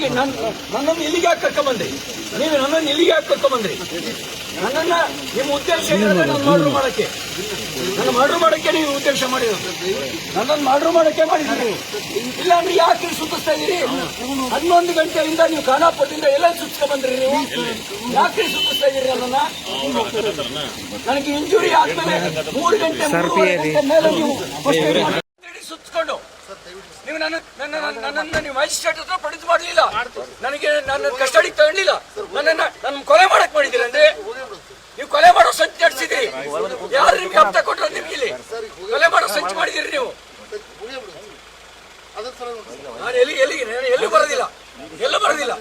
ನನಗೆ ನನ್ನ ನನ್ನನ್ನು ಇಲ್ಲಿಗೆ ಯಾಕೆ ಕರ್ಕೊಂಬಂದ್ರಿ ನೀವು ನನ್ನನ್ನು ಇಲ್ಲಿಗೆ ಯಾಕೆ ಕರ್ಕೊಂಬಂದ್ರಿ ನನ್ನನ್ನ ನಿಮ್ಮ ಉದ್ದೇಶ ನಾನು ಮರ್ಡರ್ ಮಾಡಕ್ಕೆ. ನನ್ನ ಮರ್ಡರ್ ಮಾಡಕ್ಕೆ ನೀವು ಉದ್ದೇಶ ಮಾಡಿರೋದು. ನನ್ನನ್ನು ಮರ್ಡರ್ ಮಾಡಕ್ಕೆ ಮಾಡಿದ್ರಿ ಇಲ್ಲ ಅಂದ್ರೆ ಯಾಕೆ ಸುತ್ತಿಸ್ತಾ ಇದೀರಿ ಹನ್ನೊಂದು ಗಂಟೆಯಿಂದ ನೀವು ಖಾನಾಪುರದಿಂದ ಎಲ್ಲ ಸುತ್ತಿಸ್ಕೊಂಡ್ಬಂದ್ರಿ ನೀವು? ಯಾಕೆ ಸುತ್ತಿಸ್ತಾ ಇದ್ದೀರಿ ನನ್ನನ್ನ? ನನಗೆ ಇಂಜುರಿ ಆದ್ಮೇಲೆ ಮೂರು ಗಂಟೆ ಮೇಲೆ ನೀವು ನೀವು ನನ್ನ ನನ್ನ ನನ್ನ- ನನ್ನನ್ನ ನೀವು ಮ್ಯಾಜಿಸ್ಟ್ರೇಟ್ ಹತ್ರ ಪ್ರೊಡ್ಯೂಸ್ ಮಾಡಲಿಲ್ಲ. ನನಗೆ ನನ್ನ ಕಸ್ಟಡಿಗೆ ತಗೊಂಡಿಲ್ಲ. ನನ್ನನ್ನ ನನ್ನ ಕೊಲೆ ಮಾಡಕ್ ಮಾಡಿದ್ದೀರಿ ಅಂದ್ರೆ ನೀವು ಕೊಲೆ ಮಾಡೋ ಸಂಚು ನಡೆಸಿದಿರಿ ಯಾರು ನಿಮ್ಗೆ ಹಪ್ತ ಕೊಟ್ಟರು ನಿಮ್ಗೆ ಇಲ್ಲಿ? ಕೊಲೆ ಮಾಡೋ ಸಂಚು ಮಾಡಿದಿರಿ ನೀವು. ನಾನು ಎಲ್ಲಿ ಎಲ್ಲಿಗೆ ನಾನು ಎಲ್ಲೂ ಬರೋದಿಲ್ಲ. ಎಲ್ಲೂ ಬರೋದಿಲ್ಲ.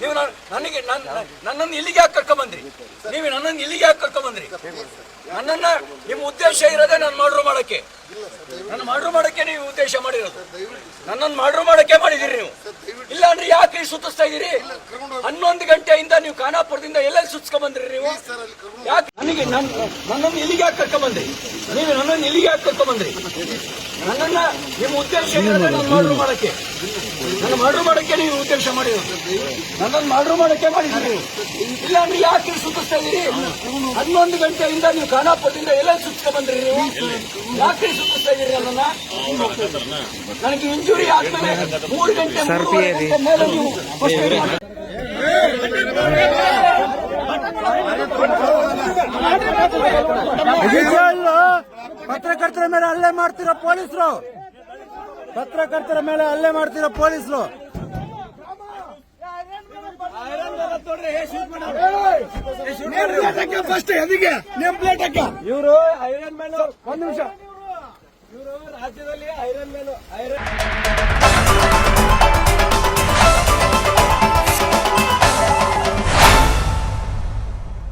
ನೀವು ನನಗೆ ನನ್ನ- ನನ್ನನ್ನು ಇಲ್ಲಿಗೆ ಯಾಕೆ ಕರ್ಕೊಂಬಂದ್ರಿ ನೀವು ನನ್ನನ್ನು ಇಲ್ಲಿಗೆ ಯಾಕೆ ಕರ್ಕೊಂಬಂದ್ರಿ ನನ್ನನ್ನ ನಿಮ್ಮ ಉದ್ದೇಶ ಇರೋದೇ ನಾನು ಮಾಡ್ರು ಮಾಡಕ್ಕೆ. ನಾನು ಮಾಡ್ರು ಮಾಡಕ್ಕೆ ಉದ್ದೇಶ ಮಾಡಿರೋದು. ನನ್ನನ್ನು ಮಾಡ್ರು ಮಾಡೋಕೆ ಮಾಡಿದಿರಿ ನೀವು. ಇಲ್ಲ ಅಂದ್ರೆ ಯಾಕೆ ಸುತ್ತಿಸ್ತಾ ಇದೀರಿ ಹನ್ನೊಂದು ಗಂಟೆಯಿಂದ ನೀವು ಖಾನಾಪುರದಿಂದ ಎಲ್ಲೆಲ್ಲಿ ಸುತ್ಸ್ಕೊಂಡ್ ಬಂದ್ರಿ ನೀವು? ಯಾಕೆ? ನನಗೆ ನನ್ನ ನನ್ನನ್ನು ಇಲ್ಲಿಗೆ ಯಾಕೆ ಕರ್ಕೊಂಬಂದ್ರಿ ನೀವು ನನ್ನನ್ನು ಇಲ್ಲಿಗೆ ಯಾಕೆ ಕರ್ಕೊಂಬಂದ್ರಿ ನನ್ನನ್ನ ನಿಮ್ಮ ಉದ್ದೇಶ ಇರೋದೇ ನಾನು ಮಾಡ್ರು ಮಾಡಕ್ಕೆ. ನನ್ನ ಮರ್ಡರ್ ಮಾಡಕ್ಕೆ ನೀವು ಉದ್ದೇಶ ಮಾಡಿ ನನ್ನನ್ನು ಮರ್ಡರ್ ಮಾಡಕ್ಕೆ ಮಾಡಿದ್ರಿ ಇಲ್ಲ ಅಂದ್ರೆ ಯಾಕೆ ಸುತ್ತಿಸ್ತಾ ಇದೀರಿ ಹನ್ನೊಂದು ಗಂಟೆಯಿಂದ ನೀವು ಖಾನಾಪುರದಿಂದ ಎಲ್ಲ ಸುತ್ತ ಬಂದ್ರಿ ನೀವು? ಯಾಕೆ ಸುತ್ತಿಸ್ತಾ ಇದೀರಿ ನನ್ನನ್ನ? ನನಗೆ ಇಂಜುರಿ ಆದ್ಮೇಲೆ ಮೂರು ಗಂಟೆ ಮೇಲೆ ನೀವು ಪತ್ರಕರ್ತರ ಮೇಲೆ ಹಲ್ಲೆ ಮಾಡ್ತಿರೋ ಪೊಲೀಸರು. ಪತ್ರಕರ್ತರ ಮೇಲೆ ಹಲ್ಲೆ ಮಾಡ್ತಿರೋ ಪೊಲೀಸರು. ಇವರು ಐರನ್ ಮ್ಯಾನ್ ಒಂದ್ ನಿಮಿಷ. ಇವರು ರಾಜ್ಯದಲ್ಲಿ ಐರನ್ ಮ್ಯಾನ್ ಐರನ್